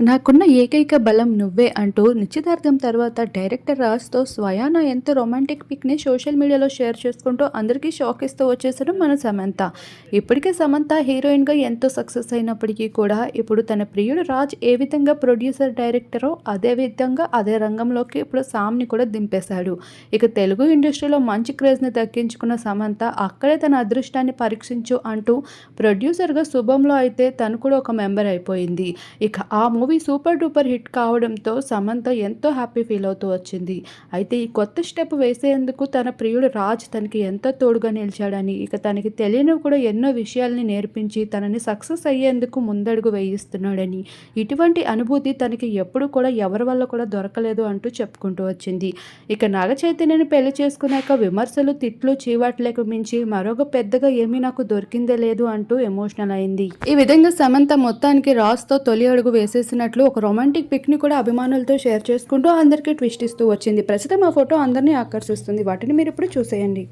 నాకున్న ఏకైక బలం నువ్వే అంటూ నిశ్చితార్థం తర్వాత డైరెక్టర్ రాజ్తో స్వయాన ఎంత రొమాంటిక్ పిక్ని సోషల్ మీడియాలో షేర్ చేసుకుంటూ అందరికీ షాక్ ఇస్తూ వచ్చేసాడు మన సమంత. ఇప్పటికే సమంత హీరోయిన్గా ఎంతో సక్సెస్ అయినప్పటికీ కూడా ఇప్పుడు తన ప్రియుడు రాజ్ ఏ విధంగా ప్రొడ్యూసర్ డైరెక్టరో అదే విధంగా అదే రంగంలోకి ఇప్పుడు సామ్ని కూడా దింపేశాడు. ఇక తెలుగు ఇండస్ట్రీలో మంచి క్రేజ్ని దక్కించుకున్న సమంత అక్కడే తన అదృష్టాన్ని పరీక్షించు అంటూ ప్రొడ్యూసర్గా శుభంలో అయితే తను కూడా ఒక మెంబర్ అయిపోయింది. ఇక ఆ మూవీ సూపర్ డూపర్ హిట్ కావడంతో సమంత ఎంతో హ్యాపీ ఫీల్ అవుతూ వచ్చింది. అయితే ఈ కొత్త స్టెప్ వేసేందుకు తన ప్రియుడు రాజ్ తనకి ఎంతో తోడుగా నిలిచాడని ఇక తనకి తెలియనివి కూడా ఎన్నో విషయాల్ని నేర్పించి తనని సక్సెస్ అయ్యేందుకు ముందడుగు వేయిస్తున్నాడని ఇటువంటి అనుభూతి తనకి ఎప్పుడు కూడా ఎవరి వల్ల కూడా దొరకలేదు అంటూ చెప్పుకుంటూ వచ్చింది. ఇక నాగ చైతన్యని పెళ్ళి చేసుకున్నాక విమర్శలు తిట్లు చీవాట్లకు మించి మరొక పెద్దగా ఏమీ నాకు దొరికిందే లేదు అంటూ ఎమోషనల్ అయింది. ఈ విధంగా సమంత మొత్తానికి రాజ్తో తొలి అడుగు చేస్తున్నట్లు ఒక రొమాంటిక్ పిక్ని కూడా అభిమానులతో షేర్ చేసుకుంటూ అందరికీ ట్విస్ట్ ఇస్తూ వచ్చింది. ప్రస్తుతం ఆ ఫోటో అందరినీ ఆకర్షిస్తుంది. వాటిని మీరు ఇప్పుడు చూసేయండి.